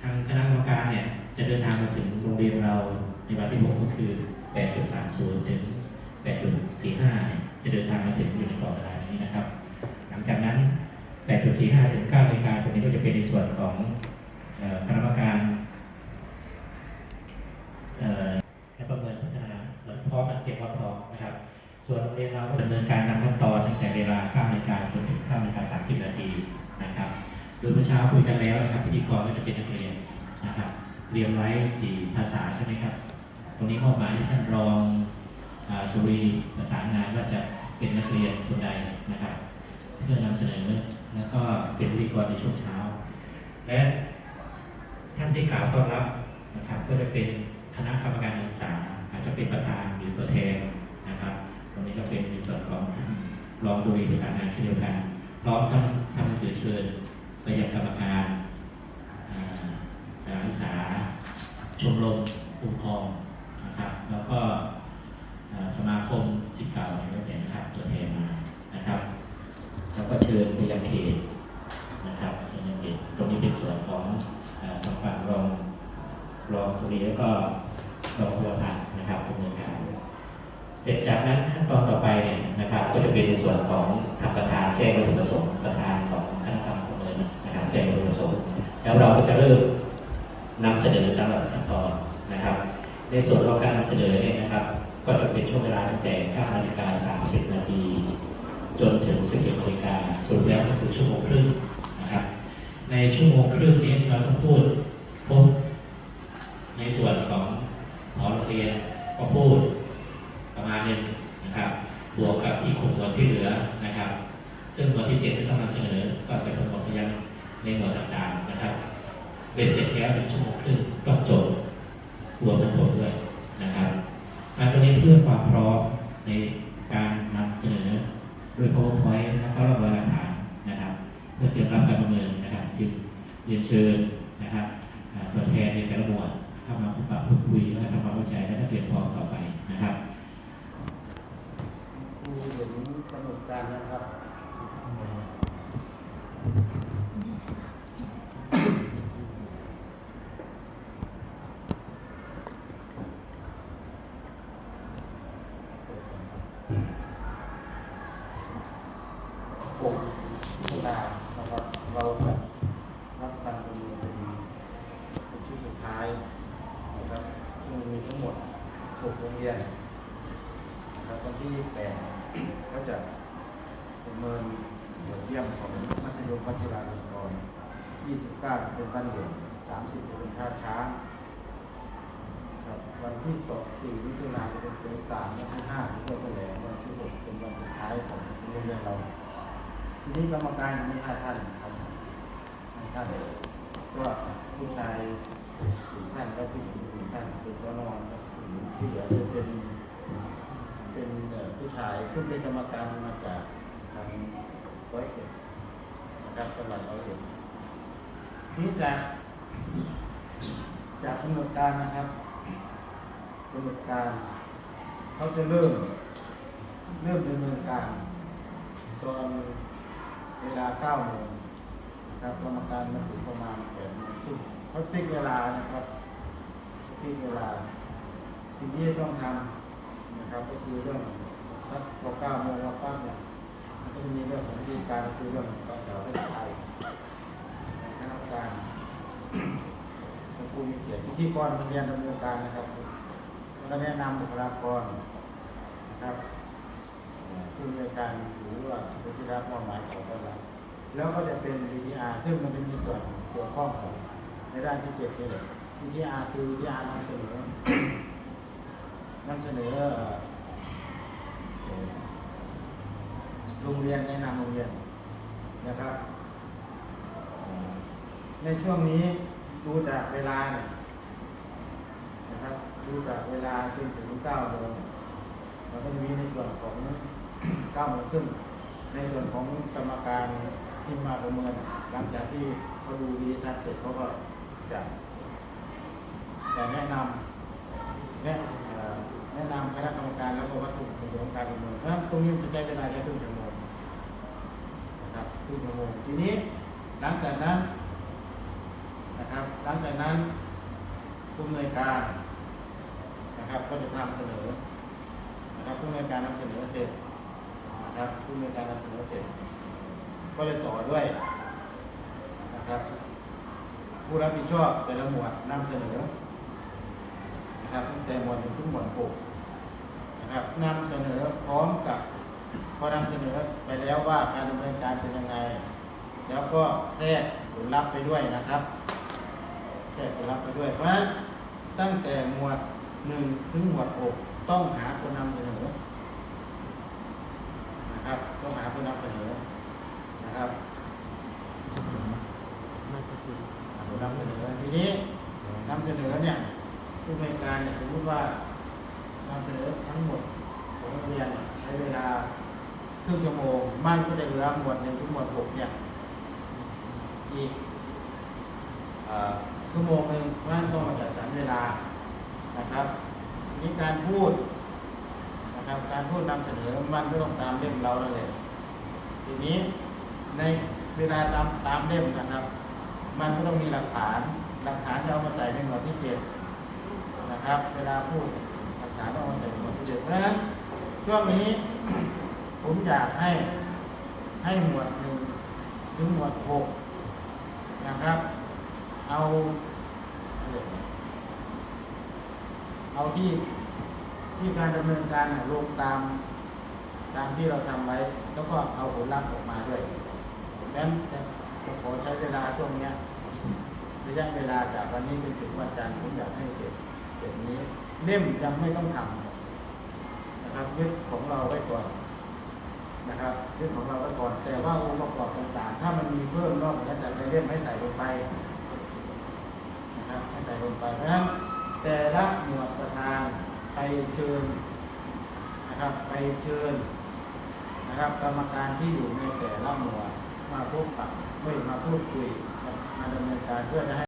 ทางคณะกรรมการเนี่ยจะเดินทางมาถึงโรงเรียนเราในวันที่ 6 ก็คือ 8.30 ถึง 8.45 เนี่ยจะเดินทางมาถึงอยู่ในกรอบเวลานี้นะครับ หลังจากนั้น 8.45 ถึง9นาฬิกาตรงนี้ก็จะเป็นในส่วนของคณะกรรมการและประเมินพัฒนาเหมือนพร้อมกันเตรียมความพร้อมนะครับ ส่วนโรงเรียนเราก็ดำเนินการตามขั้นตอนตั้งแต่เวลา อเช้าคุยกันแล้วนะครับพิธีกรก็จะเป็นนักเรียนนะครับเรียนไว้สี่ภาษาใช่ไหมครับ ตรงนี้มอบหมายให้ท่านรองอาสุรีประสานงานว่าจะเป็นนักเรียนคนใดนะครับ เพื่อนำเสนอแล้วก็เป็นพิธีกรในช่วงเช้า และท่านที่กล่าวต้อนรับนะครับ ก็จะเป็นคณะกรรมการศึกษาอาจจะเป็นประธานหรือตัวแทนนะครับ ตรงนี้ก็เป็นในส่วนของรองสุรีประสานงานเช่นเดียวกันพร้อมทั้งทำหนังสือเชิญ ไปยังกรรมการอ่าการศึกษาชมรมคุ้มครองนะครับ แล้วก็สมาคมสิทธิ์เก่าในประเทศนะครับตัวแทนมานะครับ แล้วก็เชิญไปยังเขตนะครับเชิญยังเขตตรงนี้เป็นส่วนของทางฝั่งรองรองสุรีแล้วก็รองพุทธพันธ์นะครับดำเนินการเสร็จจากนั้นขั้นตอนต่อไปเนี่ยนะครับ ก็จะเป็นในส่วนของทางประธานแจ้งวัตถุประสงค์ประธาน ณะกรรมการประเมินนะครับแจ้งวัตถุประสมแล้วเราก็จะเริ่มนำเสนอตามลำดับขั้นตอนนะครับ ในส่วนของการนำเสนอเนี่ยนะครับ ก็จะเป็นช่วงเวลาตั้งแต่9นาฬิกา30 นาที จนถึง11นาฬิกาสรุปแล้วก็คือชั่วโมงครึ่งนะครับ ในชั่วโมงครึ่งนี้เราต้องพูดพบในส่วนของหอโรงเรียนก็พูดประมาณหนึงนะครับ บวกกับอีกหกหมวดที่เหลือนะครับ ซึ่งหมวดที่ เสนอก็เป็นหมวดพยัญชนะในหมวดต่างๆนะครับเบ็ดเสร็จแล้วเป็นชั่วโมงครึ่งต้องจบรวมทั้งหมดด้วยนะครับการตรงนี้เพื่อความพร้อมในการนำเสนอโดย PowerPoint และก็ระบายหลักฐานนะครับ เพื่อเตรียมรับการประเมินนะครับจึงเรียนเชิญนะครับตัวแทนในแต่ละหมวดเข้ามาพบปะพูดคุยและทำความเข้าใจและก็เตรียมพร้อมต่อไปนะครับครูเห็นกำหนดการนะครับ หกมิถุนานะครับเราจะรับการประเมินเป็นชุดสุดท้ายนะครับซึ่งมีทั้งหมดหกโรงเรียนนะครับวันที่แปดก็จะประเมินยอดเยี่ยมของมัธยมวัชิราลงกรณ์29 เป็นบ้านเดี่ยว30 เป็นท่าช้างครับวันที่สองสี่มิถุนายนเป็นเสริมสามวันที่ห้าก็แถลงวันที่หกเป็นวันสุดท้ายของโรงเรียนเรา ทีนี้กรรมการมีห้าท่านครับห้าท่านก็ผู้ชายสี่ท่านและผู้หญิงหนึ่งท่านเป็นสนอนครับผู้หญิงที่เหลือจะเป็นเป็นผู้ชายซึ่งเป็นกรรมการมาจากทางร้อยเอ็ดนะครับจังหวัดร้อยเอ็ดนี่จากจากกำหนดการนะครับกำหนดการเขาจะเริ่ม เริ่มดำเนินการตอน เวลา9โมงนะครับกรรมการมาถึงประมาณ8โมงครึ่งเขาฟิกเวลานะครับฟิกเวลา สิ่งที่ต้องทำนะครับ ก็คือเรื่องสักพอ9โมงว่าปั๊บเนี่ยมันก็จะมีเรื่องของวิธีการก็คือเรื่องการกล่าวให้ใครคณะกรรมการเป็นผู้มีเกียรติพิธีกรเรียนดำเนินการนะครับก็แนะนำบุคลากรนะครับ ผู้ในการหรือว่าผู้ที่รับมอบหมายของก็รับแล้วก็จะเป็น VTR ซึ่งมันจะมีส่วนเกี่ยวข้องกับในด้านที่เจ็ดนี่แหละ VTR คือ VTR นำเสนอนำเสนอเอ่อเอ่อโรงเรียนแนะนำโรงเรียนนะครับในช่วงนี้ดูจากเวลาเนี่ยนะครับดูจากเวลาจนถึงเก้าโมงเราก็มีในส่วนของ เก้าโมงครึ่งในส่วนของกรรมการที่มาประเมินหลังจากที่เขาดูดีทัศน์เสร็จเขาก็จะจะแนะนำแนะแนะนำคณะกรรมการแล้วก็วัตถุประสงค์การประเมินเพราะฉะนั้นตรงนี้จะใช้เวลาแค่ครึ่งชั่วโมงนะครับครึ่งชั่วโมงทีนี้หลังจากนั้นนะครับหลังจากนั้นผู้อำนวยการนะครับก็จะทำเสนอนะครับผู้อำนวยการนำเสนอเสร็จ นะครับผู้อำนวยการนำเสนอเสร็จ ก็จะต่อด้วยนะครับ ผู้รับผิดชอบแต่ละหมวดนำเสนอนะครับตั้งแต่หมวดหนึ่งถึงหมวดหกนะครับนำเสนอพร้อมกับพอนำเสนอไปแล้วว่าการดำเนินการเป็นยังไง แล้วก็แทรกผลลัพธ์ไปด้วยนะครับ แทรกผลลัพธ์ไปด้วย เพราะฉะนั้นตั้งแต่หมวดหนึ่งถึงหมวดหกต้องหาคนนำเสนอ นะครับ ต้องหาคนนำเสนอนะครับไม่ก็คือผมนำเสนอทีนี้นำเสนอเนี่ยผู้บริการเนี่ยสมมติว่านำเสนอทั้งหมดของโรงเรียนใช้เวลาครึ่งชั่วโมงมันก็จะเหลือหมวดหนึ่งถึงหมวดหกเนี่ยอีกชั่วโมงหนึ่งมันต้องมาจัดสรรเวลานะครับทีนี้การพูด การพูดนำเสนอมันก็ต้องตามเล่มเรานั่นแหละทีนี้ในเวลาตามตามเล่มนะครับ มันก็ต้องมีหลักฐาน หลักฐานจะเอามาใส่ในหมวดที่เจ็ดนะครับ เวลาพูดหลักฐานต้องเอามาใส่ในหมวดที่เจ็ดเพราะฉะนั้นช่วงนี้ ผมอยากให้ให้หมวดหนึ่งถึงหมวดหกนะครับ เอา เอาที่ ที่การดำเนินการลงตามตามที่เราทำไว้ แล้วก็เอาผลลัพธ์ออกมาด้วยดังนั้นจะขอใช้เวลาช่วงเนี้ยระยะเวลาจากวันนี้จนถึงวันจันทร์ผมอยากให้เสร็จเสร็จนี้เล่มยังไม่ต้องทำนะครับยึดของเราไว้ก่อนนะครับเรื่องของเราไว้ก่อน แต่ว่าองค์ประกอบต่างๆ ถ้ามันมีเพิ่มนอกเหนือจากในเล่มให้ใส่ลงไปนะครับให้ใส่ลงไปเพราะฉะนั้นแต่ละหมวดประธาน ไปเชิญนะครับไปเชิญนะครับกรรมการที่อยู่ในแต่ละหมวดมาพบกับเมื่อมาพูดคุยมาดำเนินการเพื่อจะให้